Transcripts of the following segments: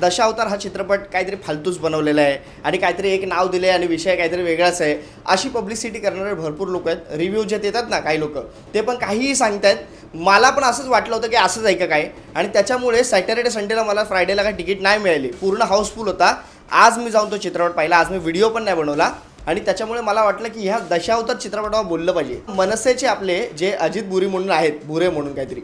दशावतार हा चित्रपट काहीतरी फालतूच बनवलेला आहे आणि काहीतरी एक नाव दिले आणि विषय काहीतरी वेगळाच आहे. अशी पब्लिसिटी करणारे भरपूर लोक आहेत. रिव्ह्यू जे देतात ना काही लोक ते पण काहीही सांगतायत. मला पण असंच वाटलं होतं की असंच आहे का काय? आणि त्याच्यामुळे सॅटर्डे संडेला मला फ्रायडेला काय तिकीट नाही मिळाली. पूर्ण हाऊसफुल होता. आज मी जाऊन तो चित्रपट पाहिला. आज मी व्हिडिओ पण नाही बनवला. आणि त्याच्यामुळे मला वाटलं की ह्या दशावतार चित्रपटावर बोललं पाहिजे. मनसेचे आपले जे अजित बुरी म्हणून आहेत बुरे म्हणून काहीतरी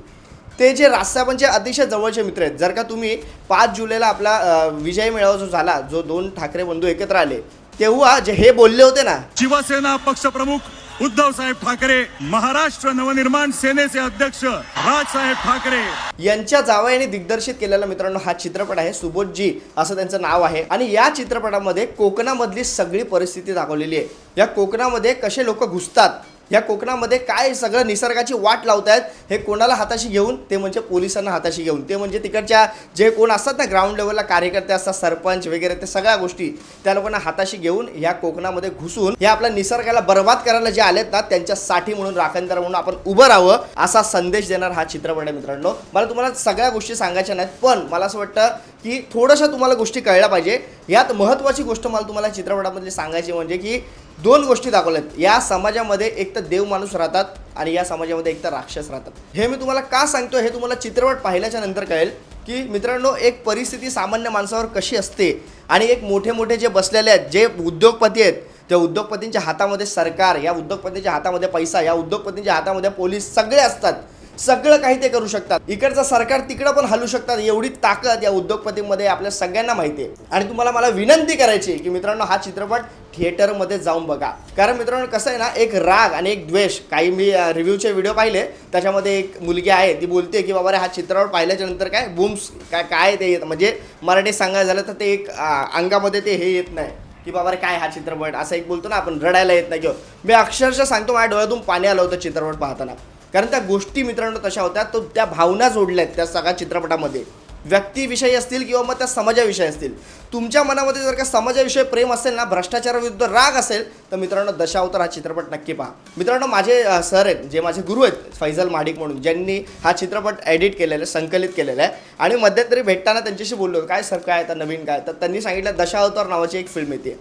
ते जे राजसाहेबांचे अतिशय जवळचे मित्र आहेत जर का तुम्ही पाच जुलैला आपला विजय मेळावा जो झाला जो दोन ठाकरे बंधू एकत्र आले तेव्हा जे हे बोलले होते ना शिवसेना पक्षप्रमुख उद्धव साहेब ठाकरे महाराष्ट्र नवनिर्माण सेनेचे अध्यक्ष राजसाहेब ठाकरे. यांच्या जावयाने दिग्दर्शित केलेला मित्रांनो हा चित्रपट आहे सुबोधजी असं त्यांचं नाव आहे. आणि या चित्रपटामध्ये कोकणामधली सगळी परिस्थिती दाखवलेली आहे. या कोकणामध्ये कसे लोक घुसतात या कोकणामध्ये काय सगळं निसर्गाची वाट लावतायत हे कोणाला हाताशी घेऊन? ते म्हणजे पोलिसांना हाताशी घेऊन. ते म्हणजे तिकडच्या जे कोण असतात ना ग्राउंड लेवलला कार्यकर्ते असतात सरपंच वगैरे ते सगळ्या गोष्टी त्या लोकांना हाताशी घेऊन या कोकणामध्ये घुसून हे आपल्या निसर्गाला बर्बाद करायला जे आलेत ना त्यांच्यासाठी म्हणून राखणदार म्हणून आपण उभं राहावं असा संदेश देणार हा चित्रपट आहे मित्रांनो. मला तुम्हाला सगळ्या गोष्टी सांगायच्या नाहीत पण मला असं वाटतं की थोड्याशा तुम्हाला गोष्टी कळल्या पाहिजे. यात महत्त्वाची गोष्ट मला तुम्हाला चित्रपटामधली सांगायची म्हणजे की दोन गोष्टी दाखवल्यात. या समाजामध्ये एक तर देव माणूस राहतात आणि या समाजामध्ये एक तर राक्षस राहतात. हे मी तुम्हाला का सांगतो हे तुम्हाला चित्रपट पाहिल्याच्या नंतर कळेल की मित्रांनो एक परिस्थिती सामान्य माणसावर कशी असते आणि एक मोठे मोठे जे बसलेले आहेत जे उद्योगपती आहेत त्या उद्योगपतींच्या हातामध्ये सरकार या उद्योगपतींच्या हातामध्ये पैसा या उद्योगपतींच्या हातामध्ये पोलीस सगळे असतात. सगळं काही ते करू शकतात. इकडचं सरकार तिकडं पण हलू शकतात. एवढी ताकद या उद्योगपतीमध्ये आपल्या सगळ्यांना माहिती आहे आणि तुम्हाला मला विनंती करायची की मित्रांनो हा चित्रपट थिएटरमध्ये जाऊन बघा. कारण मित्रांनो कसं आहे ना एक राग आणि एक द्वेष. काही मी रिव्ह्यूचे व्हिडिओ पाहिले. त्याच्यामध्ये एक मुलगी आहे ती बोलते की बाबा रे हा चित्रपट पाहिल्याच्या नंतर काय बूम्स काय काय ते येत म्हणजे मराठी सांगायचं झालं तर ते एक अंगामध्ये ते हे येत नाही. की बाबा रे काय हा चित्रपट? असं एक बोलतो ना आपण रडायला येत नाही. किंवा मी अक्षरशः सांगतो माझ्या डोळ्यातून पाणी आलं होतं चित्रपट पाहताना. कारण त्या गोष्टी मित्रांनो तशा होत्या तो त्या भावना जोडल्या आहेत त्या सगळ्या चित्रपटामध्ये. व्यक्तीविषयी असतील किंवा मग त्या समाजाविषयी असतील. तुमच्या मनामध्ये जर का समाजाविषयी प्रेम असेल ना भ्रष्टाचाराविरुद्ध राग असेल तर मित्रांनो दशावतार हा चित्रपट नक्की पहा. मित्रांनो माझे सर आहेत जे माझे गुरु आहेत फैजल माडिक म्हणून ज्यांनी हा चित्रपट एडिट केलेला आहे संकलित केलेला आहे. आणि मध्यंतरी भेटताना त्यांच्याशी बोललो काय सर काय आता नवीन काय? तर त्यांनी सांगितलं दशावतार नावाची एक फिल्म येते.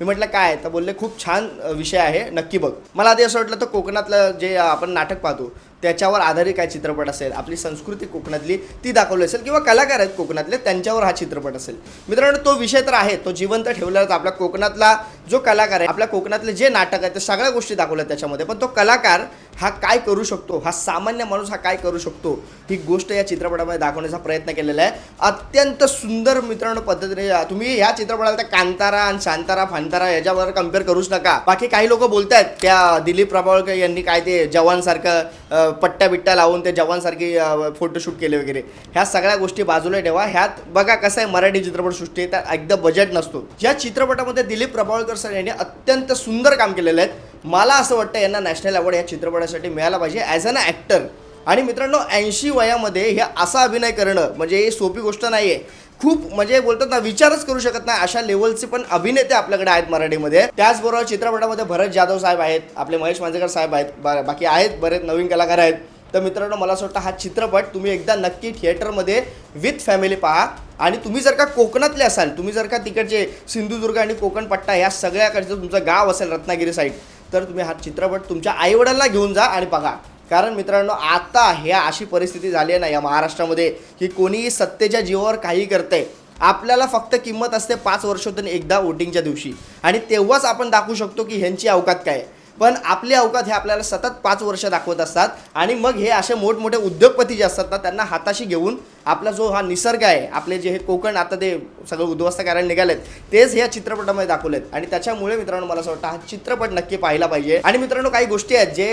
मी म्हटलं काय? तर बोलले खूप छान विषय आहे नक्की बघ. मला आधी असं वाटलं तर कोकणातलं जे आपण नाटक पाहतो त्याच्यावर आधारित काय चित्रपट असेल? आपली संस्कृती कोकणातली ती दाखवली असेल किंवा कलाकार आहेत कोकणातले त्यांच्यावर हा चित्रपट असेल? मित्रांनो तो विषय तर आहे तो जिवंत ठेवलेला आपल्या कोकणातला जो कलाकार आहे आपल्या कोकणातले जे नाटक आहे ते सगळ्या गोष्टी दाखवल्या त्याच्यामध्ये. पण तो कलाकार हा काय करू शकतो? हा सामान्य माणूस हा काय करू शकतो? ही गोष्ट या चित्रपटामध्ये दाखवण्याचा प्रयत्न केलेला आहे. अत्यंत सुंदर मित्रांनो पद्धतीने तुम्ही ह्या चित्रपटाला त्या कांतारा आणि शांतारा फांतारा याच्यावर कंपेअर करूच नका. बाकी काही लोक बोलतायत त्या दिलीप प्रभावळकर यांनी काय ते जवानसारखं पट्ट्या बिट्ट्या लावून ते जवानसारखी फोटोशूट केले वगैरे. ह्या सगळ्या गोष्टी बाजूला ठेवा. ह्यात बघा कसं आहे मराठी चित्रपटसृष्टी त्यात एकदा बजेट नसतो. या चित्रपटामध्ये दिलीप प्रभावळकर सर यांनी अत्यंत सुंदर काम केलेलं आहे. मला असं वाटतं यांना नॅशनल अवॉर्ड या चित्रपटासाठी मिळाला पाहिजे ॲज अन ॲक्टर आणि मित्रांनो ऐंशी वयामध्ये हे असा अभिनय करणं म्हणजे ही सोपी गोष्ट नाही आहे खूप म्हणजे बोलतात ना विचारच करू शकत नाही. अशा लेवलचे पण अभिनेते आपल्याकडे आहेत मराठीमध्ये. त्याचबरोबर चित्रपटामध्ये भरत जाधव साहेब आहेत आपले महेश मांजरेकर साहेब आहेत बाकी आहेत बरेच नवीन कलाकार आहेत. तर मित्रांनो मला असं वाटतं हा चित्रपट तुम्ही एकदा नक्की थिएटरमध्ये विथ फॅमिली पहा. आणि तुम्ही जर का कोकणातले असाल तुम्ही जर का तिकडचे सिंधुदुर्ग आणि कोकण पट्टा या सगळ्याकडचं तुमचं गाव असेल रत्नागिरी साईड तर तुम्ही हा चित्रपट तुमच्या आईवडिलांना घेऊन जा आणि बघा. कारण मित्रांनो आता ह्या अशी परिस्थिती झाली आहे ना या महाराष्ट्रामध्ये की कोणीही सत्तेच्या जीवावर काही करतंय आपल्याला फक्त किंमत असते पाच वर्षातून एकदा वोटिंगच्या दिवशी आणि तेव्हाच आपण दाखवू शकतो की ह्यांची अवकात काय आहे. पण आपले अवकात हे आपल्याला सतत पाच वर्ष दाखवत असतात आणि मग हे असे मोठमोठे उद्योगपती जे असतात ना त्यांना हाताशी घेऊन आपला जो हा निसर्ग आहे आपले जे हे कोकण आता ते सगळं उद्ध्वस्त करायला निघालेत तेच ह्या चित्रपटामध्ये दाखवलेत. आणि त्याच्यामुळे मित्रांनो मला असं वाटतं हा चित्रपट नक्की पाहिला पाहिजे. आणि मित्रांनो काही गोष्टी आहेत जे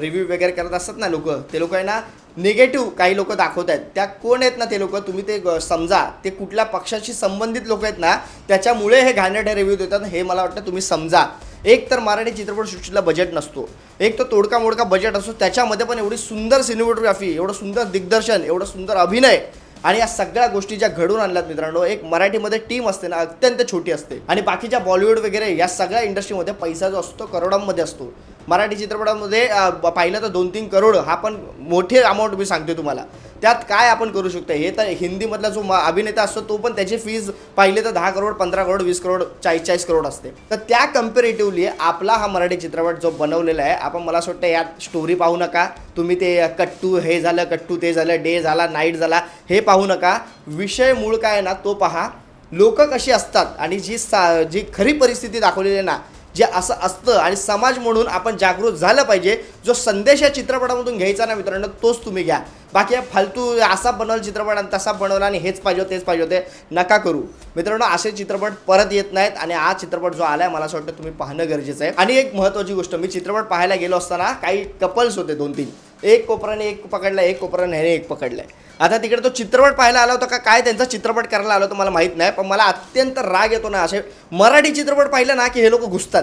रिव्ह्यू वगैरे करत असतात ना लोक ते लोक आहे ना निगेटिव्ह काही लोक दाखवत आहेत. त्या कोण आहेत ना ते लोक? तुम्ही ते समजा ते कुठल्या पक्षाशी संबंधित लोक आहेत ना त्याच्यामुळे हे घाणेरडे रिव्ह्यू देतात. हे मला वाटतं तुम्ही समजा. एक तर मराठी चित्रपटसृष्टीला बजेट नसतो. एक तर तोडका मोडका बजेट असतो. त्याच्यामध्ये पण एवढी सुंदर सिनेमॅटोग्राफी एवढं सुंदर दिग्दर्शन एवढं सुंदर अभिनय आणि या सगळ्या गोष्टी ज्या घडून आणल्यात मित्रांनो एक मराठीमध्ये टीम असते ना अत्यंत छोटी असते. आणि बाकीच्या बॉलिवूड वगैरे या सगळ्या इंडस्ट्रीमध्ये पैसा जो असतो करोडांमध्ये असतो. मराठी चित्रपटामध्ये पाहिलं तर दोन तीन करोड हा पण मोठे अमाऊंट मी सांगते तुम्हाला. त्यात काय आपण करू शकतो? हे तर हिंदीमधला जो म- अभिनेता असतो तो पण त्याची फीज पाहिले तर दहा करोड पंधरा करोड वीस करोड चाळीस चाळीस करोड असते. तर त्या कम्पेरेटिव्हली आपला हा मराठी चित्रपट जो बनवलेला आहे आपण मला असं वाटतं यात स्टोरी पाहू नका. तुम्ही ते कट्टू हे झालं कट्टू ते झालं डे झाला नाईट झाला हे पाहू नका. विषय मूळ काय आहे ना तो पहा. लोक कशी असतात आणि जी सा जी खरी परिस्थिती दाखवलेली आहे ना जे असं असतं आणि समाज म्हणून आपण जागृत झालं पाहिजे जो संदेश या चित्रपटामधून घ्यायचा ना मित्रांनो तोच तुम्ही घ्या. बाकी या फालतू असा बनवला चित्रपट आणि तसा बनवला आणि हेच पाहिजे तेच पाहिजे होते नका करू. मित्रांनो असे चित्रपट परत येत नाहीत आणि हा चित्रपट जो आलाय मला असं वाटतं तुम्ही पाहणं गरजेचं आहे. आणि एक महत्त्वाची गोष्ट मी चित्रपट पाहायला गेलो असताना काही कपल्स होते दोन तीन एक कोपराने एक पकडला एक कोपराने ह्याने एक पकडलाय आता तिकडे तो चित्रपट पाहायला आला होता का? काय त्यांचा चित्रपट करायला आला होता मला माहीत नाही पण मला अत्यंत राग येतो ना असे मराठी चित्रपट पाहिलं ना की हे लोक घुसतात.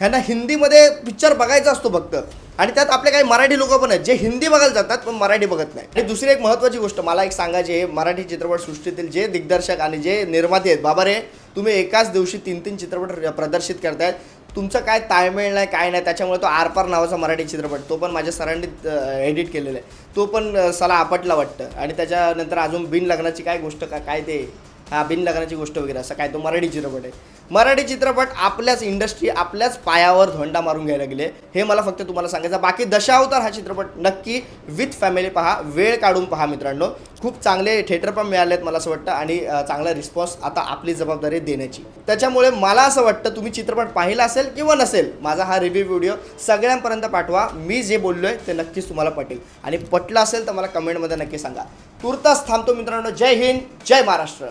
ह्यांना हिंदीमध्ये पिक्चर बघायचा असतो फक्त. आणि त्यात आपले काही मराठी लोक पण आहेत जे हिंदी बघायला जातात पण मराठी बघत नाही. आणि दुसरी एक महत्त्वाची गोष्ट मला एक सांगायची आहे मराठी चित्रपटसृष्टीतील जे दिग्दर्शक आणि जे निर्माते आहेत बाबा रे तुम्ही एकाच दिवशी तीन तीन चित्रपट प्रदर्शित करतायत. तुमचं काय ताळमेळ नाही काय नाही त्याच्यामुळे तो आरपार नावाचा मराठी चित्रपट तो पण माझ्या सरांनी एडिट केलेला आहे. तो पण सला आपटला वाटतं. आणि त्याच्यानंतर अजून बिन लग्नाची काय गोष्ट का काय ते हा बिन लग्नाची गोष्ट वगैरे असं काय तो मराठी चित्रपट आहे. मराठी चित्रपट आपल्याच इंडस्ट्री आपल्याच पायावर धोंडा मारून घ्यायला गेले हे मला फक्त तुम्हाला सांगायचं बाकी दशावतार हा चित्रपट नक्की विथ फॅमिली पहा वेळ काढून पहा मित्रांनो. खूप चांगले थिएटर पण मिळाले आहेत मला असं वाटतं आणि चांगला रिस्पॉन्स आता आपली जबाबदारी देण्याची. त्याच्यामुळे मला असं वाटतं तुम्ही चित्रपट पाहिला असेल किंवा नसेल माझा हा रिव्ह्यू व्हिडिओ सगळ्यांपर्यंत पाठवा. मी जे बोललो आहे ते नक्कीच तुम्हाला पटेल. आणि पटलं असेल तर मला कमेंटमध्ये नक्की सांगा. तुर्तास थांबतो मित्रांनो. जय हिंद जय महाराष्ट्र.